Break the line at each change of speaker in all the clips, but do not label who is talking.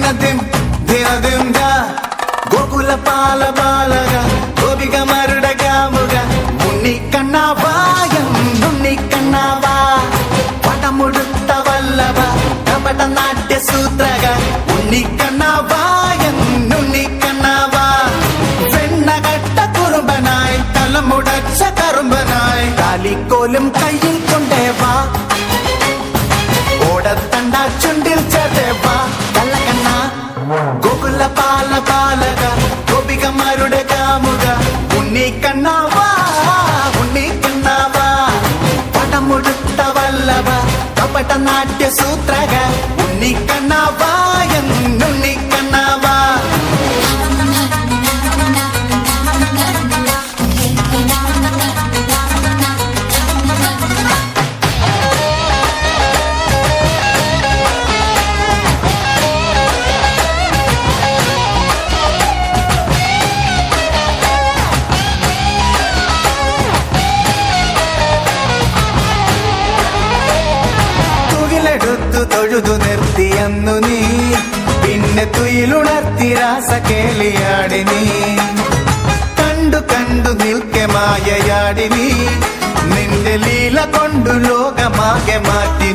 ദിനദിം ദിനദിം ഗോകുല പാല ബാലക ഗോപികമാരുടെ കാമുക ഉണ്ണിക്കണ്ണാവായം ഉണ്ണിക്കണ്ണാവാ പടമുടുത്ത വല്ലഭ കപട നാട്യ സൂത്രക ഉണ്ണിക്കണ്ണാവായം ഉണ്ണിക്കണ്ണാവാ വെണ്ണകട്ട കുറുമ്പനായി തലമുടച്ച കറുമ്പനായി. കാലിക്കോലും കയ്യിൽ കപട നാട്യ സൂത്രക തൊഴുതു നിർത്തിയെന്നു നീ. പിന്നെ തുയിലുണർത്തി രാസ കേളിയാടി നീ. കണ്ടു കണ്ടു നിൽക്കെ മായയാടി നീ. നിന്റെ ലീല കൊണ്ടു ലോകമാകെ മാറ്റി.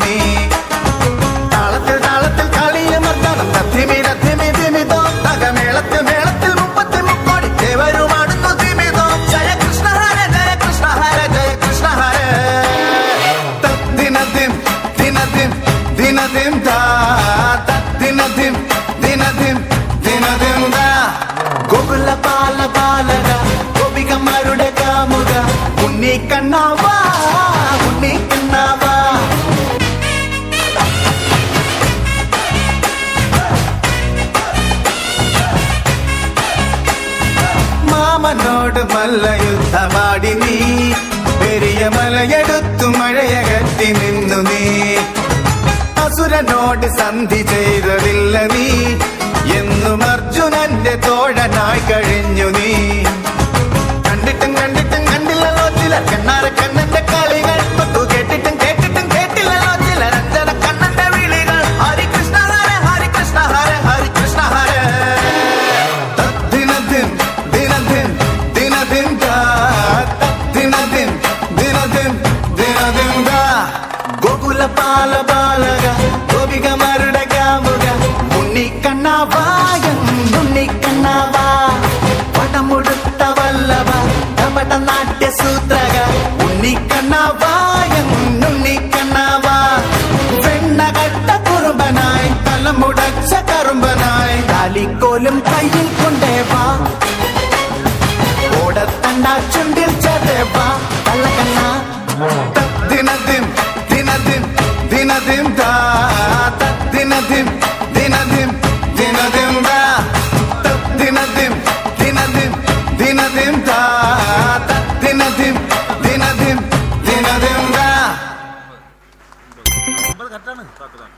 ഉണ്ണി കണ്ണാവാ. ഉണ്ണി കണ്ണാവാ നീ പെരിയ മലയെടുത്തു മഴയകറ്റി നിന്നു നീ. അസുരനോട് സന്ധി ചെയ്തതില്ല നീ എന്നും ദിനദിൻ ദാ ദിനദിൻ ദിനദിൻ ദിനദിൻ ദാ ഗോകുല പാല ബാലക ഗോപികമാരുടെ കാമുക ഉണ്ണിക്കണ്ണാവായം ഉണ്ണിക്കണ്ണാവാ പടമുടുത്ത വല്ലഭ കപട നാട്യ സൂത്രക ഉണ്ണിക്കണ്ണാവായം ഉണ്ണിക്കണ്ണാവാ വെണ്ണകട്ട കുറുമ്പനായി തലമുടച്ച കറുമ്പനായി കാലിക്കോലും കയ്യിൽ കൊണ്ടേ വാ ഓടത്തണ്ട ചുണ്ടിൽ ചേർത്തേ വാ കള്ളക്കണ്ണ ദിനദിം ദിനദിം ദിനദിം ദാ